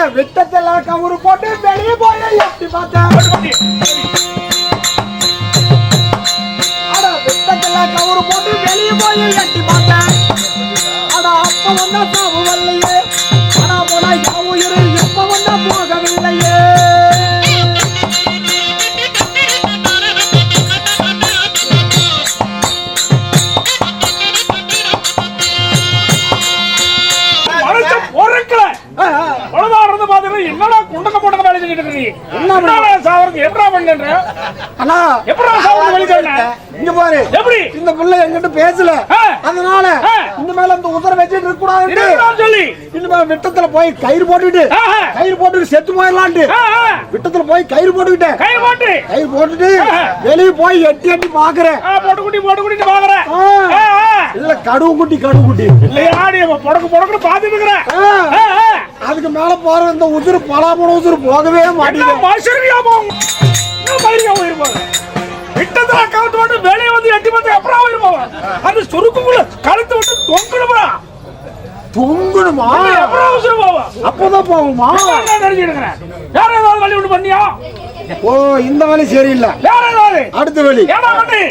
அட விட்டத்தெல்லாம் கவுரு போட்டு வெளியே போய் எட்டி பார்த்தேன் அட விட்டத்தெல்லாம் கவுரு போட்டு வெளியே போய் எட்டி பார்த்தேன் அட அப்ப வந்தா சாவு வரலையே. போட்டக்க வேலை செஞ்சுட்டு இருக்க நீ? என்ன பண்ண? என்னடா சாவறதுக்கு எப்படிடா பண்ணுன்ற? அண்ணா எப்படிடா சாவறதுக்கு வழி சொன்ன? இங்க பாரு எப்படி? இந்த புள்ள என்கிட்ட பேசல. அதனால. இந்த மேல இந்த உத்தர வச்சுட்டு இருக்க கூடாது என்னடான்னு சொல்லி? இனிமே விட்டத்துல போய் கயிறு போட்டுட்டு. கயிறு போட்டுட்டு செத்து போயிடலான்ட்டு. விட்டத்துல போய் கயிறு போட்டுக்கிட்டேன் கை போட்டு. கயிறு போட்டுட்டு. வெளியே போய் எட்டி எட்டி பாக்குறேன் போட்டு குட்டி, போட்டு குட்டின்னு பாக்குறேன். இல்ல கடுவு குட்டி கடுவு குட்டி இல்லையா, நீ புடக்கு புடக்குன்னு பாத்துட்டு இருக்கிற. மேல போற இந்த உதிரு பலாமண உதிரு போகவே மாட்டேங்குது மனுஷரியாமோ? என்ன மயிரியா உயிர்ப்பாங்க? விட்டதுல கவுத்து போட்டு வெளியே வந்து எட்டி பார்த்து அப்புறம் உயிர்ப்பாங்க. அந்த சுருக்குக்குள்ள கழுத்து விட்டு தொங்கணும்டா. தொங்கணுமா அப்புறம் உசுறு போவா. அப்பதான் போகுமா நான் நினைச்சிட்டு இருக்கிறேன். வேற ஏதாவது வழி விட்டு பண்ணியா ஓ இந்த வேலை சரியில்லை வேற ஏதாவது அடுத்த வேலி பண்ணி